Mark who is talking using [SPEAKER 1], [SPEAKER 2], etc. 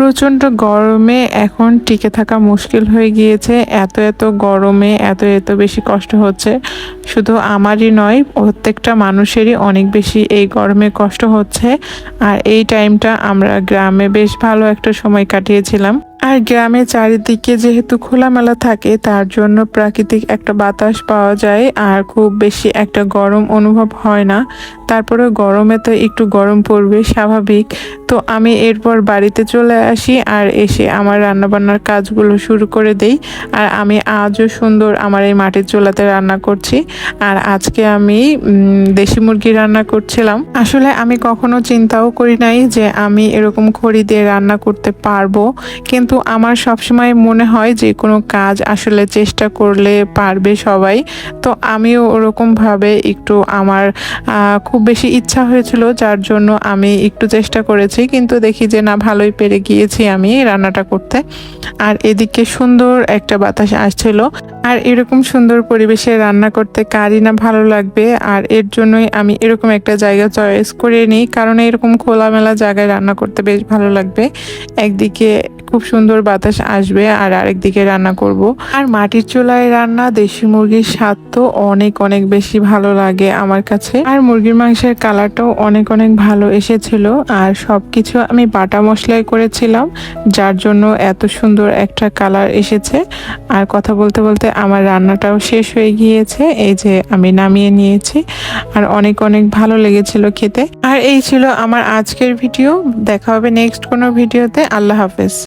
[SPEAKER 1] প্রচণ্ড গরমে এখন টিকে থাকা মুশকিল হয়ে গিয়েছে। এত এত গরমে এত এত বেশি কষ্ট হচ্ছে। শুধু আমারই নয়, প্রত্যেকটা মানুষেরই অনেক বেশি এই গরমে কষ্ট হচ্ছে। আর এই টাইমটা আমরা গ্রামে বেশ ভালো একটা সময় কাটিয়েছিলাম। আর গ্রামে চারিদিকে যেহেতু খোলামেলা থাকে, তার জন্য প্রাকৃতিক একটা বাতাস পাওয়া যায়। আর খুব বেশি একটা গরম অনুভব হয় না। তারপরে গরমে তো একটু গরম পড়বে, স্বাভাবিক। তো আমি এরপর বাড়িতে চলে আসি আর এসে আমার রান্নাবান্নার কাজগুলো শুরু করে দেই। আর আমি আজও সুন্দর আমার এই মাটির চুলাতে রান্না করছি। আর আজকে আমি দেশি মুরগি রান্না করছিলাম। আসলে আমি কখনো চিন্তাও করি নাই যে আমি এরকম খড়ি দিয়ে রান্না করতে পারব। কিন্তু আমার সবসময় মনে হয় যে কোনো কাজ আসলে চেষ্টা করলে পারবে সবাই। তো আমিও ওরকমভাবে একটু আমার খুব বেশি ইচ্ছা হয়েছিল, যার জন্য আমি একটু চেষ্টা করেছি। কিন্তু দেখি যে না, ভালোই পেরে গিয়েছি আমি রান্নাটা করতে। আর এদিকে সুন্দর একটা বাতাস আসছিল। আর এরকম সুন্দর পরিবেশে রান্না করতে কারই না ভালো লাগবে। আর এর জন্যই আমি এরকম একটা জায়গা চয়েস করে নিই, কারণ এরকম খোলামেলা জায়গায় রান্না করতে বেশ ভালো লাগবে। একদিকে খুব সুন্দর বাতাস আসবে আর আরেকদিকে রান্না করব। আর মাটির চুলায় রান্না দেশি মুরগির স্বাদ তো অনেক অনেক বেশি ভালো লাগে আমার কাছে। আর মুরগির মাংসের কালারটাও অনেক অনেক ভালো এসেছিল। আর সবকিছু আমি বাটা মশলায় করেছিলাম, যার জন্য এত সুন্দর একটা কালার এসেছে। আর কথা বলতে বলতে আমার রান্নাটাও শেষ হয়ে গিয়েছে, এই যে আমি নামিয়ে নিয়েছি। আর অনেক অনেক ভালো লেগেছিল খেতে। আর এই ছিল আমার আজকের ভিডিও। দেখা হবে নেক্সট কোনো ভিডিওতে। আল্লাহ হাফেজ।